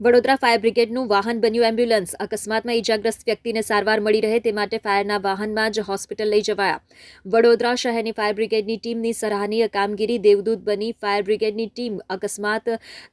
Vadodara fire બ્રિગેડનું વાહન બન્યું એમ્બ્યુલન્સ. અકસ્માતમાં ઈજાગ્રસ્ત વ્યક્તિને સારવાર મળી રહે તે માટે ફાયરના વાહનમાં જ હોસ્પિટલ લઈ જવાયા. વડોદરા શહેરની ફાયર બ્રિગેડની ટીમની સરાહનીય કામગીરી દેવદૂત બની ફાયર બ્રિગેડની ટીમ અકસ્માત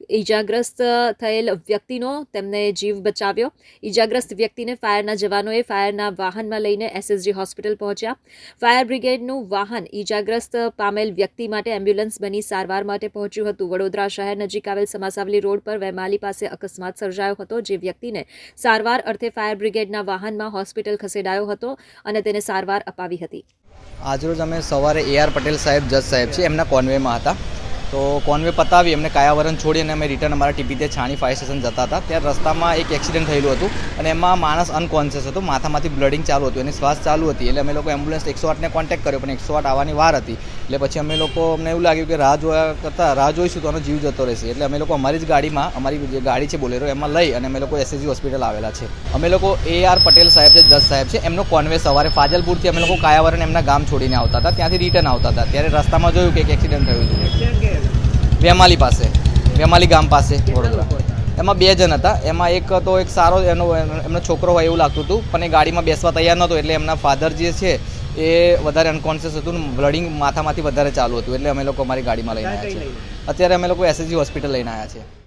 ઈજાગ્રસ્ત થયેલ વ્યક્તિનો તેમને જીવ બચાવ્યો. ઈજાગ્રસ્ત વ્યક્તિને ફાયરના જવાનોએ ફાયરના વાહનમાં લઈને એસએસજી હોસ્પિટલ પહોંચ્યા. ફાયર બ્રિગેડનું વાહન ઈજાગ્રસ્ત પામેલ વ્યક્તિ માટે એમ્બ્યુલન્સ બની સારવાર માટે પહોંચ્યું હતું. વડોદરા શહેર નજીક આવેલ સમાસાવલી રોડ પર વેમાલી પાસે અકસ્માત સર્જાયો હતો જે વ્યક્તિને સારવાર અર્થે ફાયર બ્રિગેડના વાહનમાં હોસ્પિટલ ખસેડાયો હતો અને તેને સારવાર અપાવી હતી. આજરોજ અમે સવારે એ આર પટેલ સાહેબ, જજ સાહેબ છે એમના કોન્વેમાં હતા. તો કોન્વે પતાવી, એમને કાયાવરણ છોડી અને અમે રિટર્ન અમારા ટીપીતે છાણી ફાયર સ્ટેશન જતા હતા. ત્યારે રસ્તામાં એક એક્સિડન્ટ થયેલું હતું અને એમાં માણસ અનકોન્શિયસ હતો. માથામાંથી બ્લડિંગ ચાલુ હતું, એની શ્વાસ ચાલુ હતી. એટલે અમે લોકો એમ્બ્યુલન્સ એકસો આઠને કોન્ટેક્ટ કર્યો, પણ એકસો આઠ આવવાની વાર હતી. એટલે પછી અમે લોકો, અમને એવું લાગ્યું કે રાહ જોયા કરતાં, રાહ જોઈશું તો આનો જીવ જતો રહેશે. એટલે અમે લોકો અમારી જ ગાડીમાં, અમારી જે ગાડી છે બોલેરો, એમાં લઈ અને અમે લોકો એસએસજી હોસ્પિટલ આવેલા છે. અમે લોકો એ આર પટેલ સાહેબ છે જજ સાહેબ છે, એમનો કોન્વે સવારે ફાજલપુરથી અમે લોકો કાયાવરણ એમના ગામ છોડીને આવતા હતા. ત્યાંથી રિટર્ન આવતા હતા. ત્યારે રસ્તામાં જોયું કે એક એક્સિડન્ટ થયું છે. વેમાલી પાસે. વેમાલી ગામ પાસે, વડોદરા. એમાં બે જણ હતા. એમાં એક તો એક સારો એનો, એમનો છોકરો હોય એવું લાગતું હતું, પણ એ ગાડીમાં બેસવા તૈયાર નહોતો, એટલે એમના ફાધર જે છે એ વધારે અનકોન્શિયસ હતું બ્લડિંગ માથામાંથી વધારે ચાલુ હતું. એટલે અમે લોકો અમારી ગાડીમાં લઈને આવ્યા છીએ. અત્યારે અમે લોકો એસએસજી હોસ્પિટલ લઈને આવ્યા છે